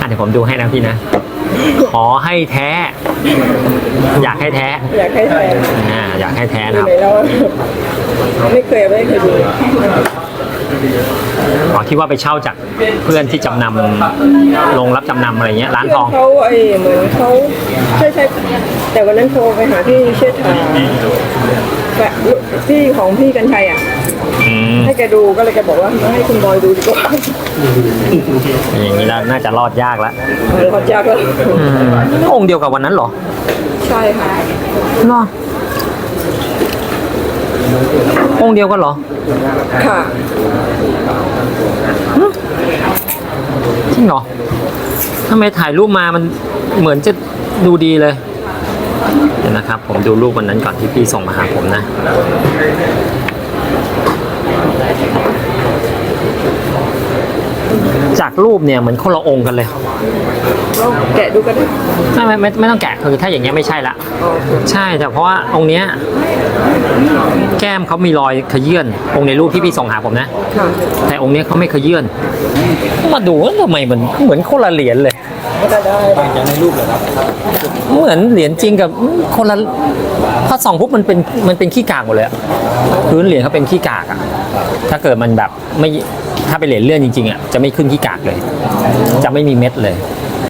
อะเดี๋ยวผมดูให้นะพี่นะ ขอให้แท้ อยากให้แท้อยากให้แฟนอ่าอยากให้แท้ดูนะครับ ไหนแล้วไม่เคยไม่เคยดูอ๋อที่ว่าไปเช่าจากเพื่อนที่จำนำลงรับจำนำอะไรเงี้ยร้านทอง เขาไอ้เหมือนเขาใช่ใช่แต่วันนั้นโทรไปหาพี่เชษฐาแบบพี่ของพี่กัญชัยอะอืม ให้แกดูก็เลยแกบอกว่ามาให้คุณบอยดูดีกว่าอย่างนี้แล้วน่าจะรอดยากแล้วเขายากแล้วอืมองค์เดียวกับวันนั้นเหรอใช่ค่ะเนาะองค์เดียวกันเหรอ ค่ะ จริงเหรอทำไมถ่ายรูปมามันเหมือนจะดูดีเลยเดี๋ยวนะครับ ผมดูรูปวันนั้นก่อนที่พี่ส่งมาหาผมนะ จากรูปเนี่ยเหมือนคนละองค์กันเลยเราแกะดูกันนะไม่ไม่ไม่ไม่ต้องแกะคือถ้าอย่างเงี้ยไม่ใช่ละอ๋อใช่แต่เพราะว่าองค์เนี้ยแก้มเขามีรอยขยื่นองค์ในรูปที่พี่ส่งหาผมนะค่ะแต่องค์เนี้ยเขาไม่ขยื่นมาดูว่าทำไมมันเหมือนคนละเหรียญเลยก็ได้ได้เหมือนเหรียญจริงกับคนละถ้าส่องปุ๊บมันเป็นมันเป็นขี้กากหมดเลยอะพื้นเหรียญเขาเป็นขี้กากอะถ้าเกิดมันแบบไม่ ถ้าเป็นเหรียญเลื่อนจริงๆอะจะไม่ขึ้นขี้กากเลย จะไม่มีเม็ดเลย